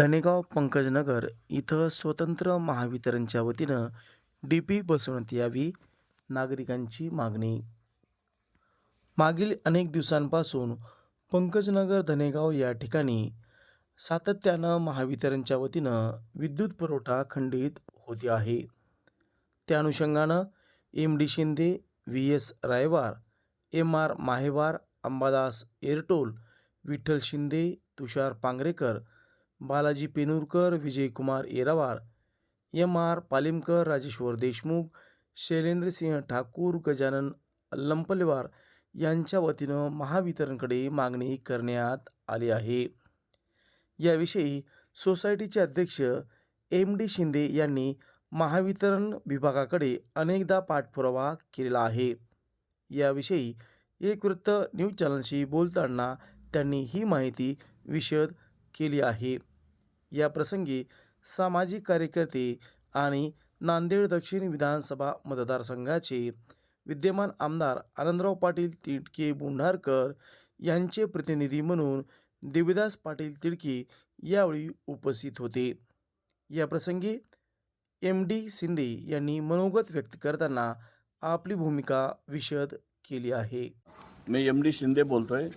धनेगाव पंकजनगर इथं स्वतंत्र महावितरणच्या वतीनं डी पी बसवण्यात यावी नागरिकांची मागणी. मागील अनेक दिवसांपासून पंकजनगर धनेगाव या ठिकाणी सातत्यानं महावितरणच्या वतीनं विद्युत पुरवठा खंडित होते आहे. त्या अनुषंगानं M D Shinde V S Raywar M R Mahewar Ambadas Ertol Vitthal Shinde Tushar Pangarekar Balaji Penurkar Vijaykumar Yerawar M R Palimkar Rajeshwar Deshmukh Shailendrasingh Thakur Gajanan Lampalewar यांच्या वतीनं महावितरणकडे मागणी करण्यात आली आहे. याविषयी सोसायटीचे अध्यक्ष एम डी शिंदे यांनी महावितरण विभागाकडे अनेकदा पाठपुरावा केलेला आहे. याविषयी एक वृत्त न्यूज चॅनलशी बोलताना त्यांनी ही माहिती विशद केली आहे. या प्रसंगी सामाजिक कार्यकर्ते आणि नांदेड दक्षिण विधानसभा मतदारसंघाचे विद्यमान आमदार आनंदराव पाटील तिडके बुंढारकर यांचे प्रतिनिधी म्हणून देवीदास पाटील तिडके यावेळी उपस्थित होते. या प्रसंगी एम डी शिंदे यांनी मनोगत व्यक्त करताना आपली भूमिका विशद केली आहे. मी एम डी शिंदे बोलतो आहे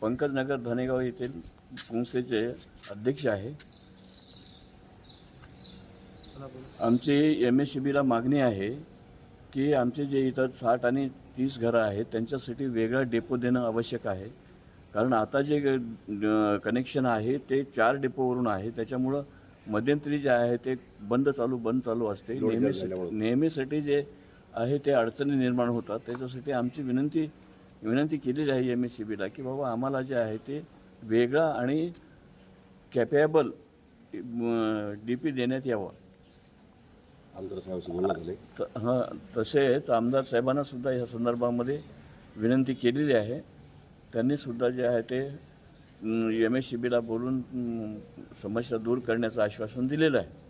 पंकजनगर धनेगाव येथील संस्थेचे अध्यक्ष आहे. आमची एम एस सी बीला मागणी आहे की आमचे जे इथं साठ आणि तीस घरं आहेत त्यांच्यासाठी वेगळा डेपो देणं आवश्यक आहे. कारण आता जे कनेक्शन आहे ते चार डेपोवरून आहे. त्याच्यामुळं मध्यंतरी जे आहे ते बंद चालू बंद चालू असते. नेहमी नेहमीसाठी जे आहे ते अडचणी निर्माण होतात. त्याच्यासाठी आमची विनंती विनंती केलेली आहे एम एस सी बीला की बाबा आम्हाला जे आहे ते वेगळा आणि कॅपेबल डी पी देण्यात यावं. आमदार साहेबांशी बोलणं झाले. हां तसेच आमदार साहेबांना सुद्धा या संदर्भामध्ये विनंती केलेली आहे. त्यांनी सुद्धा जे आहे ते एम एस सी बीला बोलून समस्या दूर करण्याचं आश्वासन दिलेलं आहे.